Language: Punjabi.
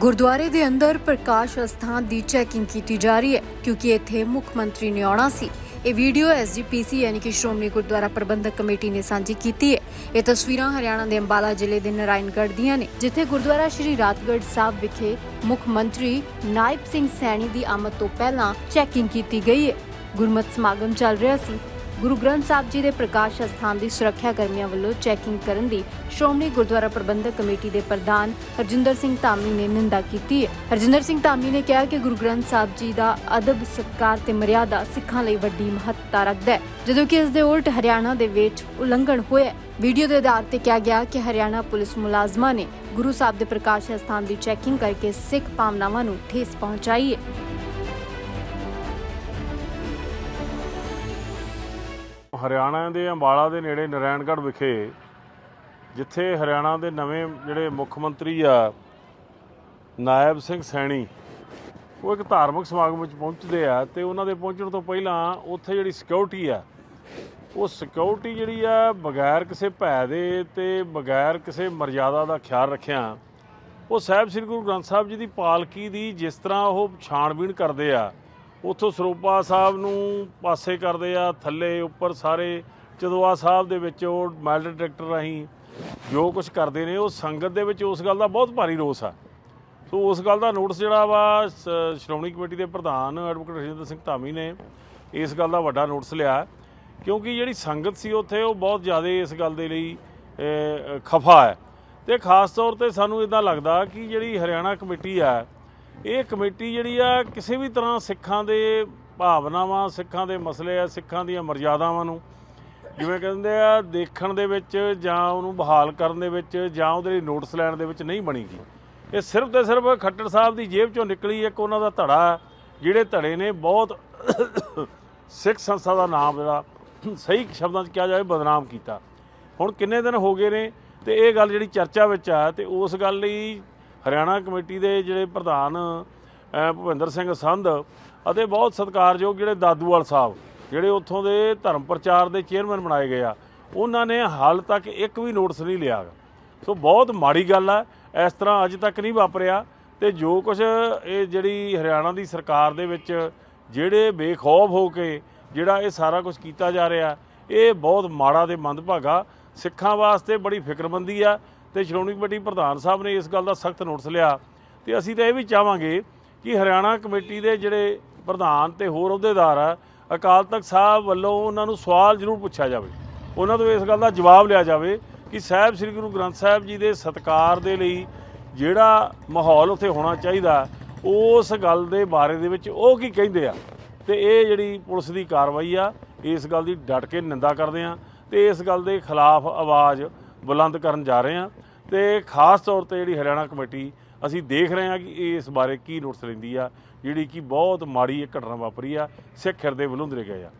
ਗੁਰਦੁਆਰੇ ਦੇ ਅੰਦਰ ਪ੍ਰਕਾਸ਼ ਅਸਥਾਨ ਦੀ ਚੈਕਿੰਗ ਕੀਤੀ ਜਾ ਰਹੀ ਹੈ, ਕਿਉਂਕਿ ਇੱਥੇ ਮੁੱਖ ਮੰਤਰੀ ਨੇ ਆਉਣਾ ਸੀ। ਇਹ ਵੀਡੀਓ ਐਸਜੀਪੀਸੀ ਯਾਨੀ ਕਿ ਸ਼੍ਰੋਮਣੀ ਗੁਰਦੁਆਰਾ ਪ੍ਰਬੰਧਕ ਕਮੇਟੀ ਨੇ ਸਾਂਝੀ ਕੀਤੀ ਹੈ। ਇਹ ਤਸਵੀਰਾਂ ਹਰਿਆਣਾ ਦੇ ਅੰਬਾਲਾ ਜ਼ਿਲ੍ਹੇ ਦੇ ਨਾਰਾਇਣਗੜ੍ਹ ਦੀਆਂ ਨੇ, ਜਿੱਥੇ ਗੁਰਦੁਆਰਾ ਸ਼੍ਰੀ ਰਾਤਗੜ੍ਹ ਸਾਹਿਬ ਵਿਖੇ ਮੁੱਖ ਮੰਤਰੀ ਨਾਇਬ ਸਿੰਘ ਸੈਣੀ ਦੀ ਆਮਦ ਤੋਂ ਪਹਿਲਾਂ ਚੈਕਿੰਗ ਕੀਤੀ ਗਈ ਹੈ। ਗੁਰਮਤਿ ਸਮਾਗਮ ਚੱਲ ਰਿਹਾ ਸੀ। ਗੁਰੂ ਗ੍ਰੰਥ ਸਾਹਿਬ ਜੀ ਦੇ ਪ੍ਰਕਾਸ਼ ਅਸਥਾਨ ਦੀ ਸੁਰੱਖਿਆ ਕਰਮੀਆਂ ਵੱਲੋਂ ਚੈਕਿੰਗ ਕਰਨ ਦੀ ਸ਼੍ਰੋਮਣੀ ਗੁਰਦੁਆਰਾ ਪ੍ਰਬੰਧਕ ਕਮੇਟੀ ਦੇ ਪ੍ਰਧਾਨ ਹਰਜਿੰਦਰ ਸਿੰਘ ਧਾਮੀ ਨੇ ਨਿੰਦਾ ਕੀਤੀ ਹੈ। ਹਰਜਿੰਦਰ ਸਿੰਘ ਧਾਮੀ ਨੇ ਕਿਹਾ ਕਿ ਗੁਰੂ ਗ੍ਰੰਥ ਸਾਹਿਬ ਜੀ ਦਾ ਅਦਬ, ਸਤਕਾਰ ਤੇ ਮਰਿਆਦਾ ਸਿੱਖਾਂ ਲਈ ਵੱਡੀ ਮਹੱਤਤਾ ਰੱਖਦਾ ਹੈ। ਜਦੋਂ ਕਿ ਇਸ ਦੇ ਉਲਟ ਹਰਿਆਣਾ ਦੇ ਵਿੱਚ ਉਲੰਘਣ ਹੋਇਆ ਵੀਡੀਓ ਦੇ ਆਧਾਰ ਤੇ ਕਿਹਾ ਗਿਆ ਕਿ ਹਰਿਆਣਾ ਪੁਲਿਸ ਮੁਲਾਜ਼ਮਾਂ ਨੇ ਗੁਰੂ ਸਾਹਿਬ ਦੇ ਪ੍ਰਕਾਸ਼ ਅਸਥਾਨ ਦੀ ਚੈਕਿੰਗ ਕਰਕੇ ਸਿੱਖ ਭਾਵਨਾਵਾਂ ਨੂੰ ਠੇਸ ਪਹੁੰਚਾਈ ਹੈ। ਹਰਿਆਣਾ ਦੇ ਅੰਬਾਲਾ ਦੇ ਨੇੜੇ ਨਰਾਇਣਗੜ੍ਹ ਵਿਖੇ, ਜਿੱਥੇ ਹਰਿਆਣਾ ਦੇ ਨਵੇਂ ਜਿਹੜੇ ਮੁੱਖ ਮੰਤਰੀ ਆ, ਨਾਇਬ ਸਿੰਘ ਸੈਣੀ, ਉਹ ਇੱਕ ਧਾਰਮਿਕ ਸਮਾਗਮ ਵਿੱਚ ਪਹੁੰਚਦੇ ਆ ਤੇ ਉਹਨਾਂ ਦੇ ਪਹੁੰਚਣ ਤੋਂ ਪਹਿਲਾਂ ਉੱਥੇ ਜਿਹੜੀ ਸਿਕਿਉਰਿਟੀ ਆ, ਉਹ ਸਿਕਿਉਰਿਟੀ ਜਿਹੜੀ ਆ, ਬਗੈਰ ਕਿਸੇ ਭੈ ਦੇ ਤੇ ਬਗੈਰ ਕਿਸੇ ਮਰਜ਼ਾਦਾ ਦਾ ਖਿਆਲ ਰੱਖਿਆ, ਉਹ ਸਾਹਿਬ ਸ੍ਰੀ ਗੁਰੂ ਗ੍ਰੰਥ ਸਾਹਿਬ ਜੀ ਦੀ ਪਾਲਕੀ ਦੀ ਜਿਸ ਤਰ੍ਹਾਂ ਉਹ ਛਾਣਬੀਣ ਕਰਦੇ ਆ ਉੱਥੋਂ ਸਰੋਪਾ ਸਾਹਿਬ ਨੂੰ ਪਾਸੇ ਕਰਦੇ ਆ, ਥੱਲੇ, ਉੱਪਰ ਸਾਰੇ। ਚਦੋਆ ਸਾਹਿਬ ਦੇ ਵਿੱਚ ਉਹ ਮੈਲ ਟਰੈਕਟਰ ਰਾਹੀਂ ਜੋ ਕੁਝ ਕਰਦੇ ਨੇ, ਉਹ ਸੰਗਤ ਦੇ ਵਿੱਚ ਉਸ ਗੱਲ ਦਾ ਬਹੁਤ ਭਾਰੀ ਰੋਸ ਆ। ਸੋ ਉਸ ਗੱਲ ਦਾ ਨੋਟਿਸ ਜਿਹੜਾ ਵਾ, ਸ- ਸ਼੍ਰੋਮਣੀ ਕਮੇਟੀ ਦੇ ਪ੍ਰਧਾਨ ਐਡਵੋਕੇਟ ਰਜਿੰਦਰ ਸਿੰਘ ਧਾਮੀ ਨੇ ਇਸ ਗੱਲ ਦਾ ਵੱਡਾ ਨੋਟਿਸ ਲਿਆ। ਕਿਉਂਕਿ ਜਿਹੜੀ ਸੰਗਤ ਸੀ ਉੱਥੇ, ਉਹ ਬਹੁਤ ਜ਼ਿਆਦਾ ਇਸ ਗੱਲ ਦੇ ਲਈ ਖਫਾ ਹੈ। ਤੇ ਖਾਸ ਤੌਰ ਤੇ ਸਾਨੂੰ ਇਦਾਂ ਲੱਗਦਾ ਕਿ ਜਿਹੜੀ ਹਰਿਆਣਾ ਕਮੇਟੀ ਆ ਇਹ ਕਮੇਟੀ ਜਿਹੜੀ ਆ, ਕਿਸੇ ਵੀ ਤਰ੍ਹਾਂ ਸਿੱਖਾਂ ਦੇ ਭਾਵਨਾਵਾਂ, ਸਿੱਖਾਂ ਦੇ ਮਸਲੇ ਆ, ਸਿੱਖਾਂ ਦੀਆਂ ਮਰਜ਼ਾਦਾਵਾਂ ਨੂੰ ਜਿਵੇਂ ਕਹਿੰਦੇ ਆ, ਦੇਖਣ ਦੇ ਵਿੱਚ ਜਾਂ ਉਹਨੂੰ ਬਹਾਲ ਕਰਨ ਦੇ ਵਿੱਚ ਜਾਂ ਉਹਦੇ ਲਈ ਨੋਟਿਸ ਲੈਣ ਦੇ ਵਿੱਚ ਨਹੀਂ ਬਣੀਗੀ ਇਹ ਸਿਰਫ ਤੇ ਸਿਰਫ ਖੱਟੜ ਸਾਹਿਬ ਦੀ ਜੇਬ ਚੋਂ ਨਿਕਲੀ ਇੱਕ ਉਹਨਾਂ ਦਾ ਧੜਾ, ਜਿਹੜੇ ਧੜੇ ਨੇ ਬਹੁਤ ਸਿੱਖ ਸੰਸਥਾ ਦਾ ਨਾਮ ਜਿਹੜਾ ਸਹੀ ਸ਼ਬਦਾਂ 'ਚ ਕਿਹਾ ਜਾਵੇ ਬਦਨਾਮ ਕੀਤਾ। ਹੁਣ ਕਿੰਨੇ ਦਿਨ ਹੋ ਗਏ ਨੇ ਤੇ ਇਹ ਗੱਲ ਜਿਹੜੀ ਚਰਚਾ ਵਿੱਚ ਆ ਤੇ ਉਸ ਗੱਲ ਲਈ ਹਰਿਆਣਾ ਕਮੇਟੀ ਦੇ ਜਿਹੜੇ ਪ੍ਰਧਾਨ ਭੁਪਿੰਦਰ ਸਿੰਘ ਸੰਧ ਅਤੇ ਬਹੁਤ ਸਤਿਕਾਰਯੋਗ ਜਿਹੜੇ ਦਾਦੂਵਾਲ ਸਾਹਿਬ, ਜਿਹੜੇ ਉੱਥੋਂ ਦੇ ਧਰਮ ਪ੍ਰਚਾਰ ਦੇ ਚੇਅਰਮੈਨ ਬਣਾਏ ਗਏ ਆ, ਉਹਨਾਂ ਨੇ ਹਾਲ ਤੱਕ ਇੱਕ ਵੀ ਨੋਟਿਸ ਨਹੀਂ ਲਿਆ ਸੋ ਬਹੁਤ ਮਾੜੀ ਗੱਲ ਆ, ਇਸ ਤਰ੍ਹਾਂ ਅੱਜ ਤੱਕ ਨਹੀਂ ਵਾਪਰਿਆ ਤੇ ਜੋ ਕੁਝ ਇਹ ਜਿਹੜੀ ਹਰਿਆਣਾ ਦੀ ਸਰਕਾਰ ਦੇ ਵਿੱਚ ਜਿਹੜੇ ਬੇਖੌਫ ਹੋ ਕੇ ਜਿਹੜਾ ਇਹ ਸਾਰਾ ਕੁਝ ਕੀਤਾ ਜਾ ਰਿਹਾ, ਇਹ ਬਹੁਤ ਮਾੜਾ ਤੇ ਮੰਦਭਾਗਾ ਸਿੱਖਾਂ ਵਾਸਤੇ ਬੜੀ ਫਿਕਰਮੰਦੀ ਆ ਤੇ ਸ਼੍ਰੋਮਣੀ ਕਮੇਟੀ ਪ੍ਰਧਾਨ ਸਾਹਿਬ ਨੇ ਇਸ ਗੱਲ ਦਾ ਸਖਤ ਨੋਟਿਸ ਲਿਆ ਤੇ ਅਸੀਂ ਤਾਂ ਇਹ ਵੀ ਚਾਹਾਂਗੇ ਕਿ ਹਰਿਆਣਾ ਕਮੇਟੀ ਦੇ ਜਿਹੜੇ ਪ੍ਰਧਾਨ ਤੇ ਹੋਰ ਅਹੁਦੇਦਾਰ ਆ, ਅਕਾਲ ਤਖਤ ਸਾਹਿਬ ਵੱਲੋਂ ਉਹਨਾਂ ਨੂੰ ਸਵਾਲ ਜ਼ਰੂਰ ਪੁੱਛਿਆ ਜਾਵੇ। ਉਹਨਾਂ ਤੋਂ ਇਸ ਗੱਲ ਦਾ ਜਵਾਬ ਲਿਆ ਜਾਵੇ ਕਿ ਸਾਹਿਬ ਸ੍ਰੀ ਗੁਰੂ ਗ੍ਰੰਥ ਸਾਹਿਬ ਜੀ ਦੇ ਸਤਕਾਰ ਦੇ ਲਈ ਜਿਹੜਾ ਮਾਹੌਲ ਉੱਥੇ ਹੋਣਾ ਚਾਹੀਦਾ, ਉਸ ਗੱਲ ਦੇ ਬਾਰੇ ਦੇ ਵਿੱਚ ਉਹ ਕੀ ਕਹਿੰਦੇ ਆ? ਤੇ ਇਹ ਜਿਹੜੀ ਪੁਲਿਸ ਦੀ ਕਾਰਵਾਈ ਆ, ਇਸ ਗੱਲ ਦੀ ਡਟ ਕੇ ਨਿੰਦਾ ਕਰਦੇ ਆ ਤੇ ਇਸ ਗੱਲ ਦੇ ਖਿਲਾਫ ਆਵਾਜ਼ ਬੁਲੰਦ ਕਰਨ ਜਾ ਰਹੇ ਆ। ਤੇ ਖਾਸ ਤੌਰ ਤੇ ਜਿਹੜੀ ਹਰਿਆਣਾ ਕਮੇਟੀ, ਅਸੀਂ ਦੇਖ ਰਹੇ ਹਾਂ ਕਿ ਇਸ ਬਾਰੇ ਕੀ ਨੋਟਿਸ ਲੈਂਦੀ ਆ, ਜਿਹੜੀ ਕਿ ਬਹੁਤ ਮਾੜੀ ਇਹ ਘਟਨਾ ਵਾਪਰੀ ਆ, ਸਿੱਖ ਹਿਰਦੇ ਵਲੂੰਦਰੇ ਗਏ ਆ।